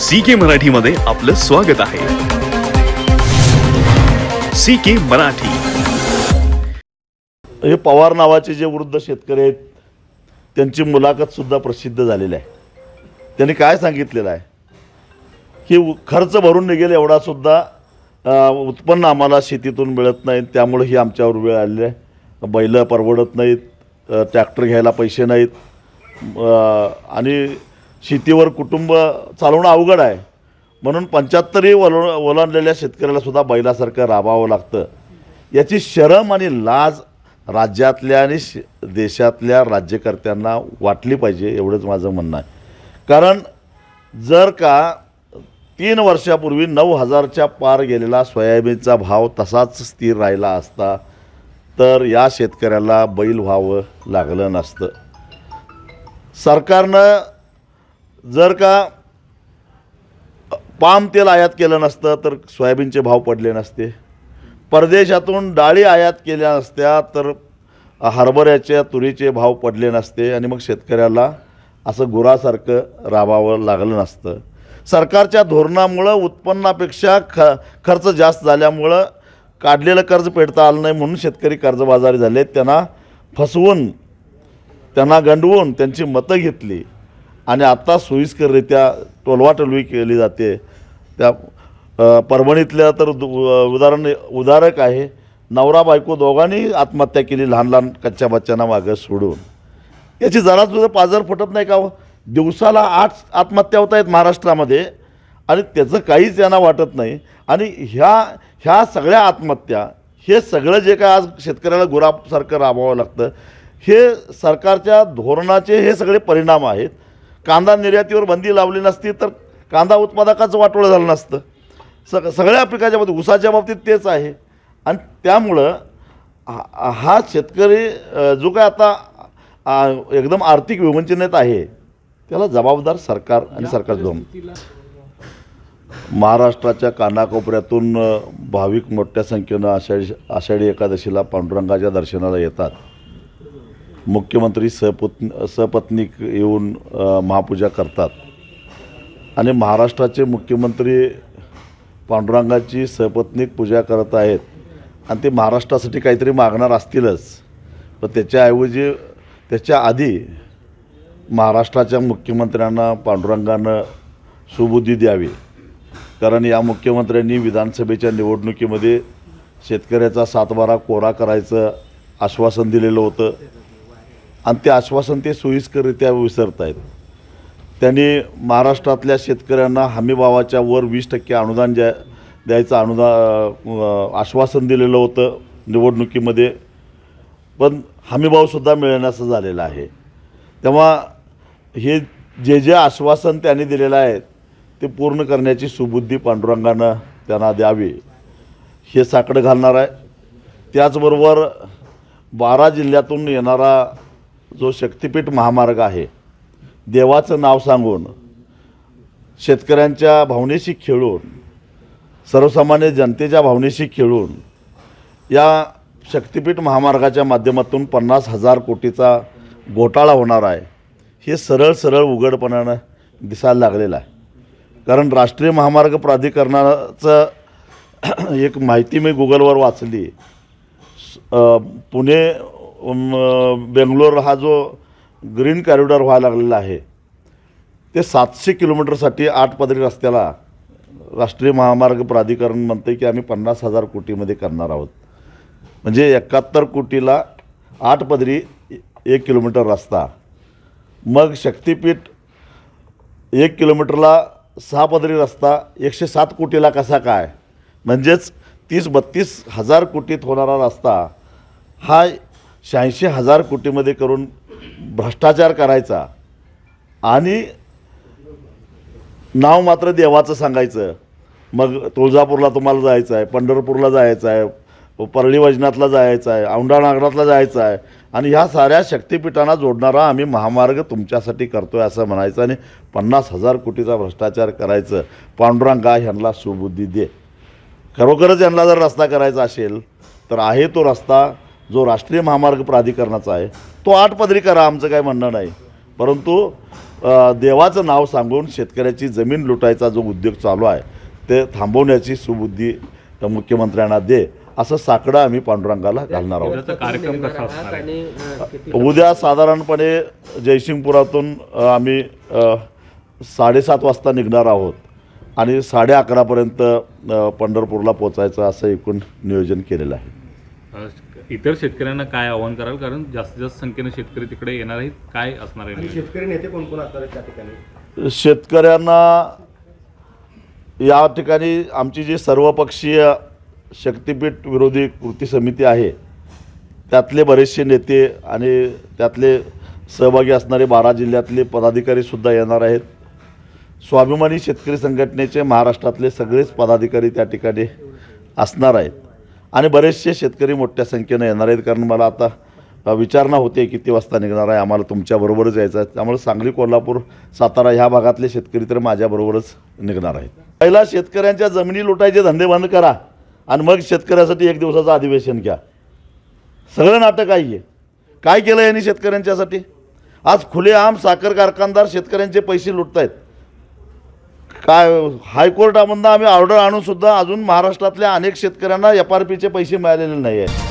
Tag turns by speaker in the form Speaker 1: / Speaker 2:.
Speaker 1: C के मराठीमध्ये आपलं स्वागत आहे. C K Marathi.
Speaker 2: हे पवार नावाचे जे वृद्ध शेतकरी आहेत त्यांची मुलाखत सुद्धा प्रसिद्ध झालेली आहे. त्यांनी काय सांगितलेलं आहे? की खर्च भरून निघेल एवढा सुद्धा उत्पन्न आम्हाला शेतीतून मिळत नाही त्यामुळे ही आमच्यावर वेळ आलेली आहे. बैलं परवडत नाहीत ट्रॅक्टर घ्यायला पैसे नाहीत. आणि शेतीवर कुटुंब चालवणं अवघड आहे. म्हणून पंच्याहत्तरी वल ओलांडलेल्या शेतकऱ्याला सुद्धा बैलासारखं राबावं लागतं. याची शरम आणि लाज राज्यातल्या आणि श देशातल्या राज्यकर्त्यांना वाटली पाहिजे एवढंच माझं म्हणणं आहे. कारण जर का तीन वर्षापूर्वी नऊ हजारच्या पार गेलेला सोयाबीनचा भाव तसाच स्थिर राहिला असता तर या शेतकऱ्याला बैल व्हावं लागलं नसतं. सरकारनं जर का पाम तेल आयात केलं नसतं तर सोयाबीनचे भाव पडले नसते. परदेशातून डाळी आयात केल्या नसत्या तर हरभऱ्याच्या तुरीचे भाव पडले नसते आणि मग शेतकऱ्याला असं गुरासारखं राबावं लागलं नसतं. सरकारच्या धोरणामुळं उत्पन्नापेक्षा ख खर्च जास्त झाल्यामुळं काढलेलं कर्ज फेडता आलं नाही म्हणून शेतकरी कर्जबाजारी झाले. त्यांना फसवून त्यांना गंडवून त्यांची मतं घेतली. आणि आत्ता सोयीस्कररित्या टोलवाटोलवी केली जाते. त्या परभणीतल्या तर दु- उदाहरण उदाहरक आहे नवरा बायको दोघांनी आत्महत्या केली लहान लहान कच्च्या बच्च्यांना मागं सोडून. याची जरा सुद्धा पाजर फुटत नाही का हो? दिवसाला आठ आत्महत्या होत आहेत महाराष्ट्रामध्ये आणि त्याचं काहीच यांना वाटत नाही. आणि ह्या ह्या सगळ्या आत्महत्या हे सगळं जे काय आज शेतकऱ्याला गुरासारखं राबवावं लागतं हे सरकारच्या धोरणाचे हे सगळे परिणाम आहेत. कांदा निर्यातीवर बंदी लावली नसती तर कांदा उत्पादकाचं वाटोळं झालं नसतं. सग सगळ्या पिकाच्या बाबतीत ऊसाच्या बाबतीत तेच आहे. आणि त्यामुळं हा हा शेतकरी जो काय आता एकदम आर्थिक विवंचनेत आहे त्याला जबाबदार सरकार आणि सरकार दोन महाराष्ट्राच्या कानाकोपऱ्यातून भाविक मोठ्या संख्येनं आषाढी आषाढी एकादशीला पांडुरंगाच्या दर्शनाला येतात. मुख्यमंत्री सहपत्नी सपत्नीक येऊन महापूजा करतात. आणि महाराष्ट्राचे मुख्यमंत्री पांडुरंगाची सपत्नीक पूजा करत आहेत. आणि ते महाराष्ट्रासाठी काहीतरी मागणार असतीलच. पण त्याच्याऐवजी त्याच्या आधी महाराष्ट्राच्या मुख्यमंत्र्यांना पांडुरंगानं सुबुद्धी द्यावी. कारण या मुख्यमंत्र्यांनी विधानसभेच्या निवडणुकीमध्ये शेतकऱ्याचा सातबारा कोरा करायचं आश्वासन दिलेलं होतं. आणि ते आश्वासन ते सोयीस्कररित्या विसरत आहेत त्यांनी महाराष्ट्रातल्या शेतकऱ्यांना हमीभावाच्या वर वीस टक्के अनुदान ज्या द्यायचं अनुदान आश्वासन दिलेलं होतं निवडणुकीमध्ये. पण हमीभावसुद्धा मिळण्याचं झालेलं आहे. तेव्हा हे जे जे आश्वासन त्यांनी दिलेलं आहे ते पूर्ण करण्याची सुबुद्धी पांडुरंगानं त्यांना द्यावी हे साकडं घालणार आहे. त्याचबरोबर बारा जिल्ह्यातून येणारा जो शक्तिपीठ महामार्ग आहे देवाचं नाव सांगून शेतकऱ्यांच्या भावनेशी खेळून सर्वसामान्य जनतेच्या भावनेशी खेळून या शक्तिपीठ महामार्गाच्या माध्यमातून पन्नास हजार कोटीचा घोटाळा होणार आहे हे सरळ सरळ उघडपणानं दिसायला लागलेलं आहे. कारण राष्ट्रीय महामार्ग प्राधिकरणाचं एक माहिती मी गुगलवर वाचली. पुणे बेंगलोर हा जो ग्रीन कॉरिडॉर व्हायला लागलेला आहे ते सातशे किलोमीटरसाठी आठ पदरी रस्त्याला राष्ट्रीय महामार्ग प्राधिकरण म्हणते की आम्ही पन्नास हजार कोटीमध्ये करणार आहोत. म्हणजे एकाहत्तर कोटीला आठ पदरी एक किलोमीटर रस्ता. मग शक्तिपीठ एक किलोमीटरला सहा पदरी रस्ता एकशे सात कोटीला कसा काय? म्हणजेच तीस बत्तीस हजार कोटीत होणारा रस्ता हा शहाऐंशी हजार कोटीमध्ये करून भ्रष्टाचार करायचा आणि नाव मात्र देवाचं सांगायचं. मग तुळजापूरला तुम्हाला जायचं आहे पंढरपूरला जायचं आहे परळी वजनातला जायचं आहे औंढा नागरातला जायचं आहे. आणि ह्या साऱ्या शक्तिपीठांना जोडणारा आम्ही महामार्ग तुमच्यासाठी करतो आहे असं म्हणायचं आणि पन्नास हजार कोटीचा भ्रष्टाचार करायचं. पांडुरंगा ह्यांना सुबुद्धी दे. खरोखरच यांना जर रस्ता करायचा असेल तर आहे तो रस्ता जो राष्ट्रीय महामार्ग प्राधिकरणाचा आहे तो आठ पदरी करा आमचं काय म्हणणं नाही. परंतु देवाचं नाव सांगून शेतकऱ्याची जमीन लुटायचा जो उद्योग चालू आहे ते थांबवण्याची सुबुद्धी मुख्यमंत्र्यांना दे असं साकडं आम्ही पांडुरंगाला घालणार आहोत. उद्या साधारणपणे जयसिंगपुरातून आम्ही साडेसात वाजता निघणार आहोत. आणि साडे अकरापर्यंत पंढरपूरला पोचायचं असं एकूण नियोजन केलेलं आहे.
Speaker 3: इतर शेतकऱ्यांना काय आव्हान कराल? कारण जास्तीत जास्त संख्येने शेतकरी तिकडे येणार आहेत. काय असणार आहे
Speaker 4: आणि? शेतकरी नेते कोण कोण असणार आहेत त्या ठिकाणी?
Speaker 2: शेतकऱ्यांना या ठिकाणी आमची जी सर्वपक्षीय शक्तीपीठ विरोधी कृती समिती आहे त्यातले बरेचसे नेते आणि त्यातले सहभागी असणारे बारा जिल्ह्यातले पदाधिकारीसुद्धा येणार आहेत. स्वाभिमानी शेतकरी संघटनेचे महाराष्ट्रातले सगळेच पदाधिकारी त्या ठिकाणी असणार आहेत. आणि बरेचसे शेतकरी मोठ्या संख्येनं येणार आहेत. कारण मला आता विचारणा होते किती वाजता निघणार आहे आम्हाला तुमच्याबरोबरच यायचं आहे. त्यामुळे सांगली कोल्हापूर सातारा ह्या भागातले शेतकरी तर माझ्याबरोबरच निघणार आहेत. पहिला शेतकऱ्यांच्या जमिनी लुटायचे धंदे बंद करा आणि मग शेतकऱ्यासाठी एक दिवसाचं अधिवेशन घ्या. सगळं नाटक आहे. काय केलं यांनी शेतकऱ्यांच्यासाठी? आज खुलेआम साखर कारखानदार शेतकऱ्यांचे पैसे लुटत आहेत काय हायकोर्टामधनं आम्ही ऑर्डर आणूनसुद्धा अजून महाराष्ट्रातल्या अनेक शेतकऱ्यांना एफ आर पीचे पैसे मिळालेले नाही आहेत